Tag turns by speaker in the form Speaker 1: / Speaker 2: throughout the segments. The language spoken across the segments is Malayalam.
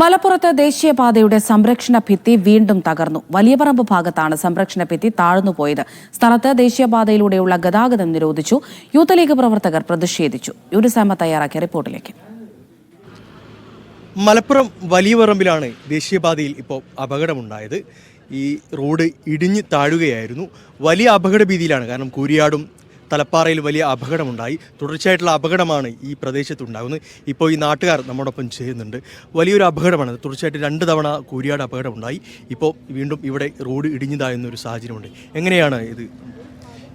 Speaker 1: മലപ്പുറത്ത് ദേശീയപാതയുടെ സംരക്ഷണ ഭിത്തി വീണ്ടും തകർന്നു. വലിയപറമ്പ് ഭാഗത്താണ് സംരക്ഷണ ഭിത്തി താഴ്ന്നുപോയത് സ്ഥലത്ത് ദേശീയപാതയിലൂടെയുള്ള ഗതാഗതം നിരോധിച്ചു. യൂത്ത് ലീഗ് പ്രവർത്തകർ പ്രതിഷേധിച്ചു. യൂനിസാമ തയ്യാറാക്കിയ റിപ്പോർട്ടിലേക്ക്.
Speaker 2: മലപ്പുറം വലിയപറമ്പിലാണ് ദേശീയപാതയിൽ ഇപ്പോൾ അപകടമുണ്ടായത്. ഈ റോഡ് ഇടിഞ്ഞ് താഴുകയായിരുന്നു. വലിയ അപകട ഭീതിയിലാണ്. കാരണം കൂരിയാടും തലപ്പാറയിൽ വലിയ അപകടമുണ്ടായി. തുടർച്ചയായിട്ടുള്ള അപകടമാണ് ഈ പ്രദേശത്തുണ്ടാകുന്നത്. ഇപ്പോൾ ഈ നാട്ടുകാർ നമ്മോടൊപ്പം ചെയ്യുന്നുണ്ട് വലിയൊരു അപകടമാണ്. തുടർച്ചയായിട്ട് രണ്ട് തവണ കൂരിയാട് അപകടമുണ്ടായി. ഇപ്പോൾ വീണ്ടും ഇവിടെ റോഡ് ഇടിഞ്ഞതായെന്നൊരു സാഹചര്യമുണ്ട്. എങ്ങനെയാണ് ഇത്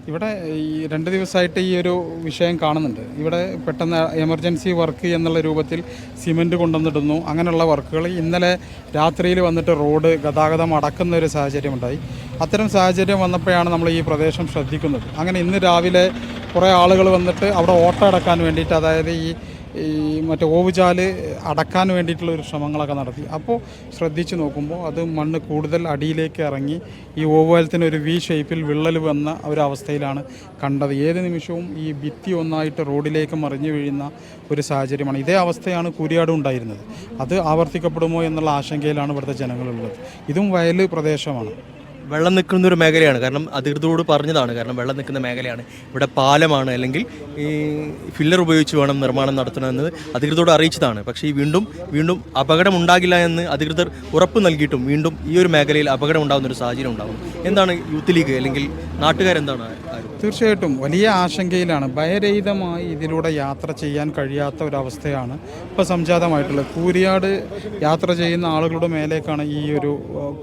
Speaker 3: ഇവിടെ ഈ രണ്ട് ദിവസമായിട്ട് ഈ ഒരു വിഷയം കാണുന്നുണ്ട്. ഇവിടെ പെട്ടെന്ന് എമർജൻസി വർക്ക് എന്നുള്ള രൂപത്തിൽ സിമന്റ് കൊണ്ടുവന്നിടുന്നു. അങ്ങനെയുള്ള വർക്കുകൾ ഇന്നലെ രാത്രിയിൽ വന്നിട്ട് റോഡ് ഗതാഗതം അടക്കുന്ന ഒരു സാഹചര്യം ഉണ്ടായി അത്തരം സാഹചര്യം വന്നപ്പോഴാണ് നമ്മൾ ഈ പ്രദേശം ശ്രദ്ധിക്കുന്നത്. അങ്ങനെ ഇന്ന് രാവിലെ കുറേ ആളുകൾ വന്നിട്ട് അവിടെ ഓട്ടം അടക്കാൻ വേണ്ടിയിട്ട് അതായത് ഈ ഈ മറ്റേ ഓവുചാൽ അടക്കാൻ വേണ്ടിയിട്ടുള്ള ഒരു ശ്രമങ്ങളൊക്കെ നടത്തി. അപ്പോൾ ശ്രദ്ധിച്ചു നോക്കുമ്പോൾ അത് മണ്ണ് കൂടുതൽ അടിയിലേക്ക് ഇറങ്ങി ഈ ഓവുകാലത്തിന് ഒരു വി ഷേപ്പിൽ വിള്ളൽ വന്ന ഒരവസ്ഥയിലാണ് കണ്ടത്. ഏത് നിമിഷവും ഈ ഭിത്തി ഒന്നായിട്ട് റോഡിലേക്ക് മറിഞ്ഞു വീഴുന്ന ഒരു സാഹചര്യമാണ്. ഇതേ അവസ്ഥയാണ് കുരിയാടും ഉണ്ടായിരുന്നത്. അത് ആവർത്തിക്കപ്പെടുമോ എന്നുള്ള ആശങ്കയിലാണ് ഇവിടുത്തെ ജനങ്ങളുള്ളത്. ഇതും വയൽ പ്രദേശമാണ്.
Speaker 2: വെള്ളം നിൽക്കുന്ന ഒരു മേഖലയാണ്. കാരണം അധികൃതരോട് പറഞ്ഞതാണ്. കാരണം വെള്ളം നിൽക്കുന്ന മേഖലയാണ്. ഇവിടെ പാലമാണ് അല്ലെങ്കിൽ ഈ ഫില്ലർ ഉപയോഗിച്ച് വേണം നിർമ്മാണം നടത്തണമെന്ന് അധികൃതരോട് അറിയിച്ചതാണ്. പക്ഷേ വീണ്ടും വീണ്ടും അപകടം ഉണ്ടാകില്ല എന്ന് അധികൃതർ ഉറപ്പ് നൽകിയിട്ടും വീണ്ടും ഈ ഒരു മേഖലയിൽ അപകടം ഉണ്ടാകുന്ന ഒരു സാഹചര്യം ഉണ്ടാകും. എന്താണ് യൂത്ത് ലീഗ് അല്ലെങ്കിൽ നാട്ടുകാരെന്താണ്
Speaker 3: തീർച്ചയായിട്ടും വലിയ ആശങ്കയിലാണ്. ഭയരഹിതമായി ഇതിലൂടെ യാത്ര ചെയ്യാൻ കഴിയാത്ത ഒരവസ്ഥയാണ് ഇപ്പോൾ സംജാതമായിട്ടുള്ളത്. കൂരിയാട് യാത്ര ചെയ്യുന്ന ആളുകളുടെ മേലേക്കാണ് ഈ ഒരു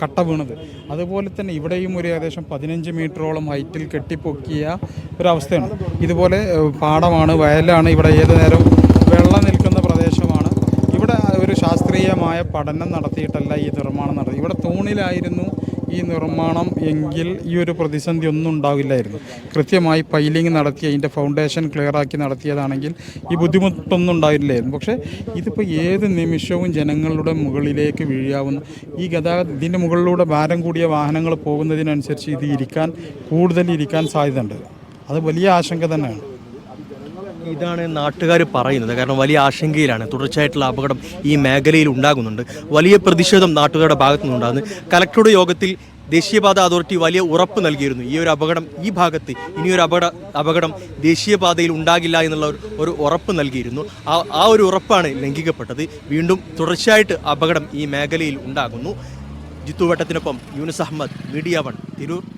Speaker 3: കട്ട വീണത്. അതുപോലെ തന്നെ ഇവിടെയും ഒരു ഏകദേശം പതിനഞ്ച് മീറ്ററോളം ഹൈറ്റിൽ കെട്ടിപ്പൊക്കിയ ഒരവസ്ഥയാണ്. ഇതുപോലെ പാടമാണ് വയലാണ്. ഇവിടെ ഏത് നേരവും വെള്ളം നിൽക്കുന്ന പ്രദേശമാണ്. ഇവിടെ ഒരു ശാസ്ത്രീയമായ പഠനം നടത്തിയിട്ടല്ല ഈ നിർമ്മാണം നടത്തി ഇവിടെ തൂണിലായിരുന്നു ഈ നിർമ്മാണം എങ്കിൽ ഈ ഒരു പ്രതിസന്ധി ഒന്നും ഉണ്ടാവില്ലായിരുന്നു. കൃത്യമായി പൈലിംഗ് നടത്തി അതിന്റെ ഫൗണ്ടേഷൻ ക്ലിയറാക്കി നടത്തിയതാണെങ്കിൽ ഈ ബുദ്ധിമുട്ടൊന്നും ഉണ്ടാവില്ലായിരുന്നു. പക്ഷേ ഇതിപ്പോൾ ഏത് നിമിഷവും ജനങ്ങളുടെ മുകളിലേക്ക് വീഴാവുന്ന ഈ ഗതാഗത ഇതിന്റെ മുകളിലൂടെ ഭാരം കൂടിയ വാഹനങ്ങൾ പോകുന്നതിനനുസരിച്ച് ഇത് ഇരിക്കാൻ കൂടുതൽ ഇരിക്കാൻ സാധ്യതയുണ്ട്. അത് വലിയ ആശങ്ക തന്നെയാണ്.
Speaker 2: ഇതാണ് നാട്ടുകാർ പറയുന്നത്. കാരണം വലിയ ആശങ്കയിലാണ്. തുടർച്ചയായിട്ടുള്ള അപകടം ഈ മേഖലയിൽ ഉണ്ടാകുന്നുണ്ട്. വലിയ പ്രതിഷേധം നാട്ടുകാരുടെ ഭാഗത്തു നിന്നുണ്ടാകുന്നു കലക്ടറുടെ യോഗത്തിൽ ദേശീയപാത അതോറിറ്റി വലിയ ഉറപ്പ് നൽകിയിരുന്നു. ഈ ഒരു അപകടം ഈ ഭാഗത്ത് ഇനിയൊരു അപകട അപകടം ദേശീയപാതയിൽ ഉണ്ടാകില്ല എന്നുള്ള ഒരു ഉറപ്പ് നൽകിയിരുന്നു. ആ ആ ഒരു ഉറപ്പാണ് ലംഘിക്കപ്പെട്ടത്. വീണ്ടും തുടർച്ചയായിട്ട് അപകടം ഈ മേഖലയിൽ ഉണ്ടാകുന്നു. ജിത്തു വട്ടത്തിനൊപ്പം യൂനിസ് അഹമ്മദ് മീഡിയ വൺ തിരൂർ.